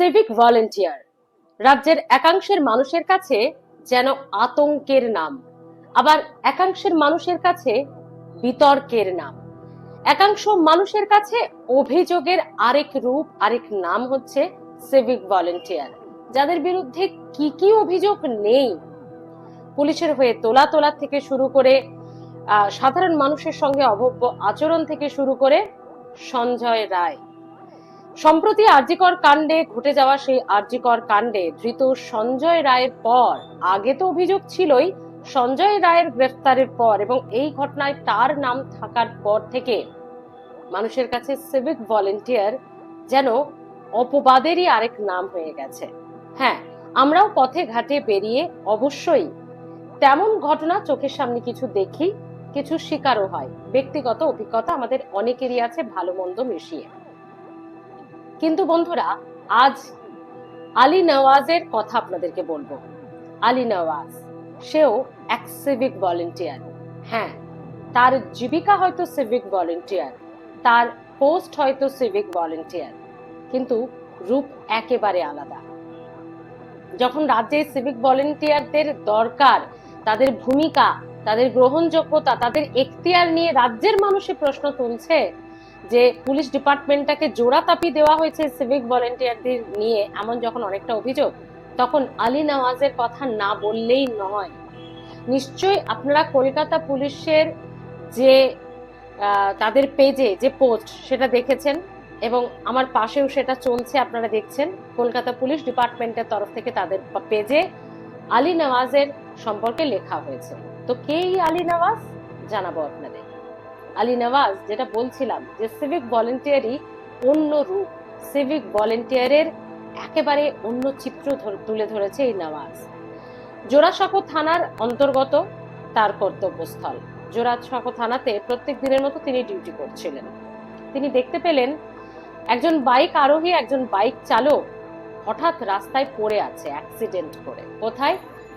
Civic volunteer, রাজ্যের একাংশের মানুষের কাছে যেন আতঙ্কের নাম, আবার একাংশের মানুষের কাছে বিতর্কের নাম। একাংশ মানুষের কাছে অভিযোগের আরেক রূপ, আরেক নাম হচ্ছে সিভিক ভলেন্টিয়ার, যাদের বিরুদ্ধে কি কি অভিযোগ নেই। পুলিশের হয়ে তোলা তোলা থেকে শুরু করে সাধারণ মানুষের সঙ্গে অভব্য আচরণ থেকে শুরু করে সঞ্জয় রায়। সম্প্রতি আরজিকর কাণ্ডে ঘটে যাওয়া সেই আরজিকর কাণ্ডে ধৃত সঞ্জয় রায়ের পর, আগে তো অভিযোগ ছিলই, সঞ্জয় রায়ের গ্রেফতারের পর এবং এই ঘটনায় তার নাম থাকার পর থেকে মানুষের কাছে সিভিক ভলেন্টিয়ার যেন অপবাদেরই আরেক নাম হয়ে গেছে। হ্যাঁ আমরাও পথে ঘাটে বেরিয়ে অবশ্যই তেমন ঘটনা চোখের সামনে কিছু দেখি, কিছু শিকারও হয়। ব্যক্তিগত অভিজ্ঞতা আমাদের অনেকেরই আছে, ভালো মন্দ মিশিয়ে। কিন্তু বন্ধুরা, আজ আলী নওয়াজের কথা আপনাদেরকে বলব। আলী নওয়াজ, সেও এক সিভিক ভলেন্টিয়ার হ্যাঁ তার জীবিকা হয়তো সিভিক ভলেন্টিয়ার তার পোস্ট হয়তো সিভিক ভলেন্টিয়ার কিন্তু রূপ একেবারে আলাদা। যখন রাজ্যে সিভিক ভলেন্টিয়ারদের দরকার, তাদের ভূমিকা, তাদের গ্রহণযোগ্যতা, তাদের এখতিয়ার নিয়ে রাজ্যের মানুষে প্রশ্ন তুলছে যে পুলিশ ডিপার্টমেন্টটাকে জোড়া তাপি দেওয়া হয়েছে সিভিক ভলেন্টিয়ারদের নিয়ে, এমন যখন অনেকটা অভিযোগ, তখন আলী নওয়াজের কথা না বললেই নয়। নিশ্চয়ই আপনারা কলকাতা পুলিশের যে তাদের পেজে যে পোস্ট সেটা দেখেছেন এবং আমার পাশেও সেটা চলছে, আপনারা দেখছেন। কলকাতা পুলিশ ডিপার্টমেন্টের তরফ থেকে তাদের পেজে আলী নওয়াজের সম্পর্কে লেখা হয়েছে। তো কে আলী নওয়াজ? জানাব আপনাদের। আলী নওয়াজ, যেটা বলছিলাম যে সিভিক ভলেন্টিয়ারই অন্য রূপ। সিভিক ভলেন্টিয়ারের একেবারে অন্য চিত্র তুলে ধরেছে এই নওয়াজ। জোড়াসাঁকো থানার অন্তর্গত তার কর্তব্যস্থল। জোড়াসাঁকো থানাতে প্রত্যেক দিনের মতো তিনি ডিউটি করছিলেন। তিনি দেখতে পেলেন একজন বাইক আরোহী, একজন বাইক চালক হঠাৎ রাস্তায় পড়ে আছে অ্যাক্সিডেন্ট করে। কোথায়?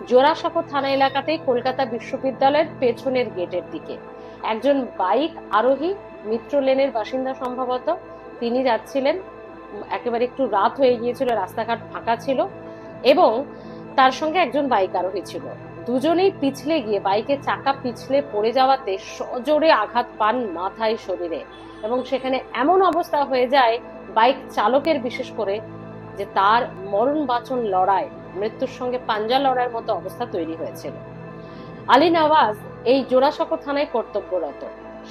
জোড়াসাঁকো থানা এলাকাতেই কলকাতা বিশ্ববিদ্যালয়ের পেছনের গেটের দিকে। একজন বাইক আরোহী মিত্র লেনের বাসিন্দা সম্ভবত। তিনি যাচ্ছিলেন, একেবারে একটু রাত হয়ে গিয়েছিল, রাস্তাঘাট ফাঁকা ছিল এবং তার সঙ্গে একজন বাইক আরোহী ছিল। দুজনেই পিছলে গিয়ে বাইকের চাকা পিছলে পড়ে যাওয়াতে সজোরে আঘাত পান মাথায় শরীরে এবং সেখানে এমন অবস্থা হয়ে যায়, বাইক চালকের বিশেষ করে, যে তার মরণ বাঁচন লড়াই, মৃত্যুর সঙ্গে পাঞ্জা লড়াইয়ের মতো অবস্থা তৈরি হয়েছিল। আলী নওয়াজ এই জোড়াসাঁকো থানায় কর্তব্যরত।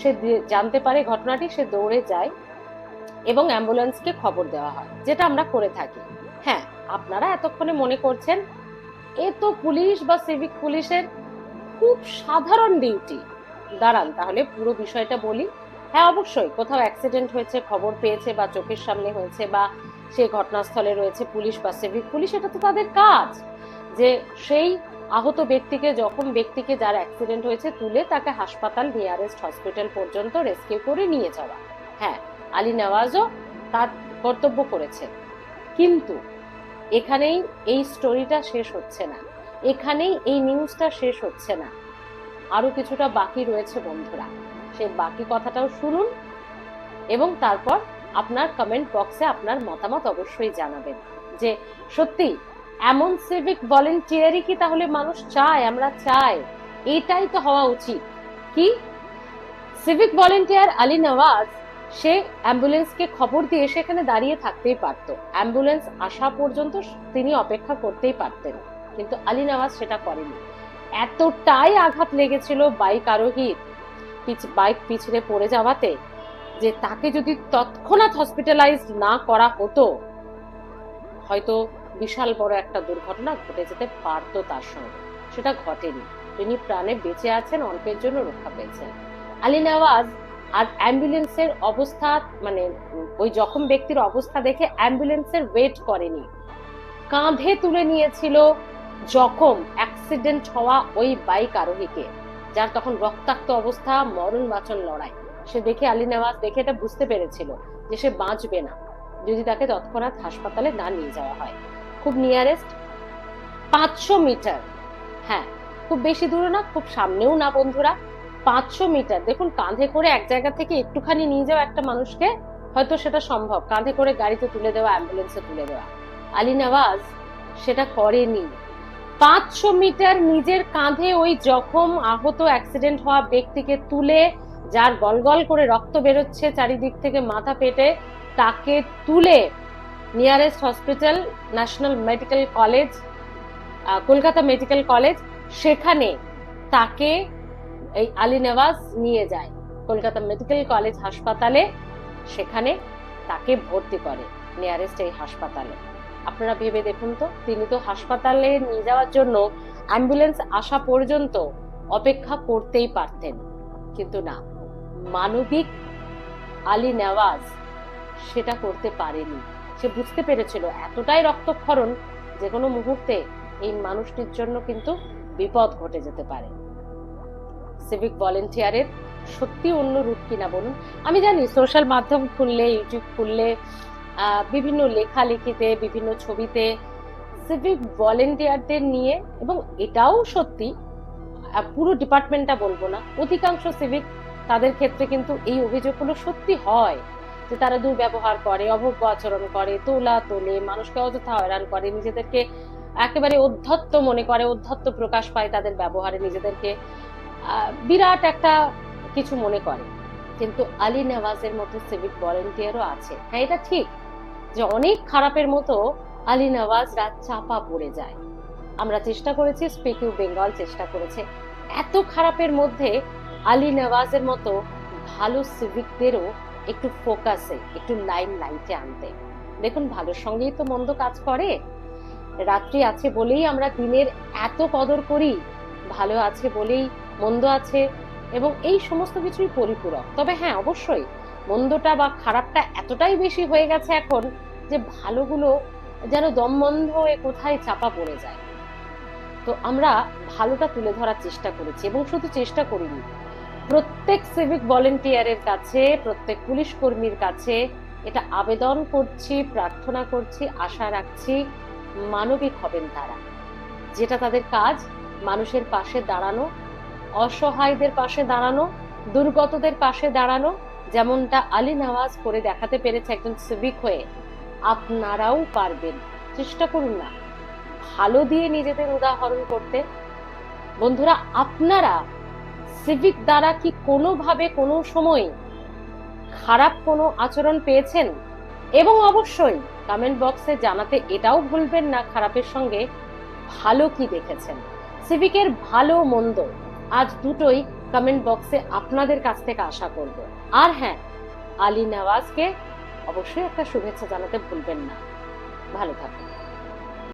সে জানতে পারে ঘটনাটি, সে দৌড়ে যায় এবং অ্যাম্বুলেন্সকে খবর দেওয়া হয়, যেটা আমরা করে থাকি। হ্যাঁ আপনারা এতক্ষণে মনে করছেন, এ তো পুলিশ বা সিভিক পুলিশের খুব সাধারণ ডিউটি। দাঁড়ান, তাহলে পুরো বিষয়টা বলি। হ্যাঁ অবশ্যই, কোথাও অ্যাক্সিডেন্ট হয়েছে, খবর পেয়েছে বা চোখের সামনে হয়েছে বা সেই ঘটনাস্থলে রয়েছে পুলিশ বা সিভিক পুলিশ, এটা তো তাদের কাজ। যে সেই আহত ব্যক্তিকে যখন ব্যক্তিকে যার অ্যাক্সিডেন্ট হয়েছে, তুলে তাকে হাসপাতাল নিয়ারেস্ট হসপিটাল পর্যন্ত রেস্কিউ করে নিয়ে যাওয়া। হ্যাঁ আলী নওয়াজও তার কর্তব্য করেছে কিন্তু এখানেই এই স্টোরিটা শেষ হচ্ছে না। এখানেই এই নিউজটা শেষ হচ্ছে না। আরও কিছুটা বাকি রয়েছে বন্ধুরা। সেই বাকি কথাটাও শুনুন এবং তারপর আপনার কমেন্ট বক্সে আপনার মতামত অবশ্যই জানাবেন যে সত্যি এমন সিভিক ভলেন্টিয়ারই কি তাহলে মানুষ চায়, আমরা চাই? এটাই তো হওয়া উচিত। কি? সিভিক ভলেন্টিয়ার আলী নওয়াজ, সে অ্যাম্বুলেন্সকে খবর দিয়ে সেখানে দাঁড়িয়ে থাকতেই পারত। অ্যাম্বুলেন্স আসা পর্যন্ত তিনি অপেক্ষা করতেই পারতেন, কিন্তু আলী নওয়াজ সেটা করেনি। এতটাই আঘাত লেগেছিল বাইক আরোহীর বাইক পিছলে পড়ে যাওয়াতে, যে তাকে যদি তৎক্ষণাৎ হসপিটালাইজড না করা হতো, হয়তো বিশাল বড় একটা দুর্ঘটনা ঘটে যেতে পারতো তার সঙ্গে। সেটা ঘটেনি। তিনি প্রাণে বেঁচে আছেন, অল্পের জন্য রক্ষা পেয়েছেন। আলী নওয়াজ আর অ্যাম্বুলেন্সের অবস্থা মানে ওই জখম ব্যক্তির অবস্থা দেখে অ্যাম্বুলেন্সের ওয়েট করেনি। কাঁধে তুলে নিয়েছিল জখম, অ্যাক্সিডেন্ট হওয়া ওই বাইক আরোহীকে, যার তখন রক্তাক্ত অবস্থা মরণ বাঁচন লড়াই। সে দেখে আলী নেওয়াজ দেখে এটা বুঝতে পেরেছিল যে সে বাঁচবে না, যদি তাকে তৎক্ষণাৎ হাসপাতালে না নিয়ে যাওয়া হয়। খুব নিয়ারেস্ট পাঁচশো মিটার। হ্যাঁ খুব বেশি দূরে না, খুব সামনেও না বন্ধুরা। পাঁচশো মিটার। দেখুন, কাঁধে করে এক জায়গা থেকে একটুখানি নিয়ে যাওয়া একটা মানুষকে হয়তো সেটা সম্ভব। কাঁধে করে গাড়িতে তুলে দেওয়া অ্যাম্বুলেন্সে তুলে দেওয়া। আলী নওয়াজ সেটা করেনি। পাঁচশো মিটার নিজের কাঁধে ওই জখম আহত অ্যাক্সিডেন্ট হওয়া ব্যক্তিকে তুলে, যার গলগল করে রক্ত বেরোচ্ছে চারিদিক থেকে মাথা পেটে, তাকে তুলে nearest hospital national medical college Kolkata medical college সেখানে তাকে এই আলী নেওয়াজ নিয়ে যায়। কলকাতা মেডিকেল কলেজ হাসপাতালে সেখানে তাকে ভর্তি করে নিয়ারেস্ট এই হাসপাতালে। আপনারা ভেবে দেখুন তো, তিনি তো হাসপাতালে নিয়ে যাওয়ার জন্য অ্যাম্বুলেন্স আসা পর্যন্ত অপেক্ষা করতেই পারতেন। কিন্তু না, মানবিক আলী নেওয়াজ সেটা করতে পারেনি। সে বুঝতে পেরেছিল এতটাই রক্তক্ষরণ যে কোনো মুহূর্তে এই মানুষটির জন্য কিন্তু বিপদ ঘটে যেতে পারে। সিভিক ভলেন্টিয়ারের সত্যি অন্য রূপ কিনা বলুন? আমি জানি সোশ্যাল মাধ্যম খুললে ইউটিউব খুললে বিভিন্ন লেখালেখিতে, বিভিন্ন ছবিতে সিভিক ভলেন্টিয়ারদের নিয়ে, এবং এটাও সত্যি পুরো ডিপার্টমেন্টটা বলব না, অধিকাংশ সিভিক তাদের ক্ষেত্রে কিন্তু এই অভিযোগগুলো সত্যি হয়। যে তারা দুর্ব্যবহার করে অভব্য আচরণ করে, তোলা, তোলে, মানুষকে অযথা হয়রান করে, নিজেদেরকে একেবারে অধ্যত্ত মনে করে, অধ্যত্ত প্রকাশ পায় তাদের ব্যবহারে, নিজেদেরকে বিরাট একটা কিছু মনে করে। কিন্তু আলী নেওয়াজের মতো সিভিক ভলেন্টিয়ারও আছে। হ্যাঁ এটা ঠিক যে অনেক খারাপের মতো আলী নওয়াজ রাত চাপা পড়ে যায়। আমরা চেষ্টা করেছি স্পিকিং বেঙ্গল চেষ্টা করেছে। এত খারাপের মধ্যে আলী নেওয়াজের মতো ভালো সিভিকদেরও একটু ফোকাসে একটু লাইন লাইটে আনতে। দেখুন, ভালোর সঙ্গেই তো মন্দ কাজ করে। রাত্রি আছে বলেই আমরা দিনের এত কদর করি, ভালো আছে বলেই মন্দ আছে, এবং এই সমস্ত কিছুই পরিপূরক। তবে হ্যাঁ অবশ্যই, মন্দটা বা খারাপটা এতটাই বেশি হয়ে গেছে এখন যে ভালোগুলো যেন দম বন্ধ হয়ে কোথায় চাপা পড়ে যায়। তো আমরা ভালোটা তুলে ধরার চেষ্টা করেছি, এবং শুধু চেষ্টা করিনি প্রত্যেক সিভিক ভলেন্টিয়ারের কাছে, প্রত্যেক পুলিশ কর্মীর কাছে এটা আবেদন করছি, প্রার্থনা করছি, আশা রাখছি মানবিক হবেন তারা। যেটা তাদের কাজ, মানুষের পাশে দাঁড়ানো, অসহায়দের পাশে দাঁড়ানো, দুর্গতদের পাশে দাঁড়ানো, যেমনটা আলী নওয়াজ করে দেখাতে পেরেছে একজন সিভিক হয়ে, আপনারাও পারবেন। চেষ্টা করুন না। ভালো দিয়ে নিজেদের উদাহরণ করতে। বন্ধুরা, আপনারা সিভিক দ্বারা কি কোনোভাবে কোনো সময় খারাপ কোনো আচরণ পেয়েছেন? এবং অবশ্যই কমেন্ট বক্সে জানাতে এটাও ভুলবেন না খারাপের সঙ্গে ভালো কি দেখেছেন? সিভিকের ভালো মন্দ আজ দুটোই কমেন্ট বক্সে আপনাদের কাছ থেকে আশা করব। আর হ্যাঁ আলী নওয়াজকে অবশ্যই একটা শুভেচ্ছা জানাতে ভুলবেন না। ভালো থাকুন।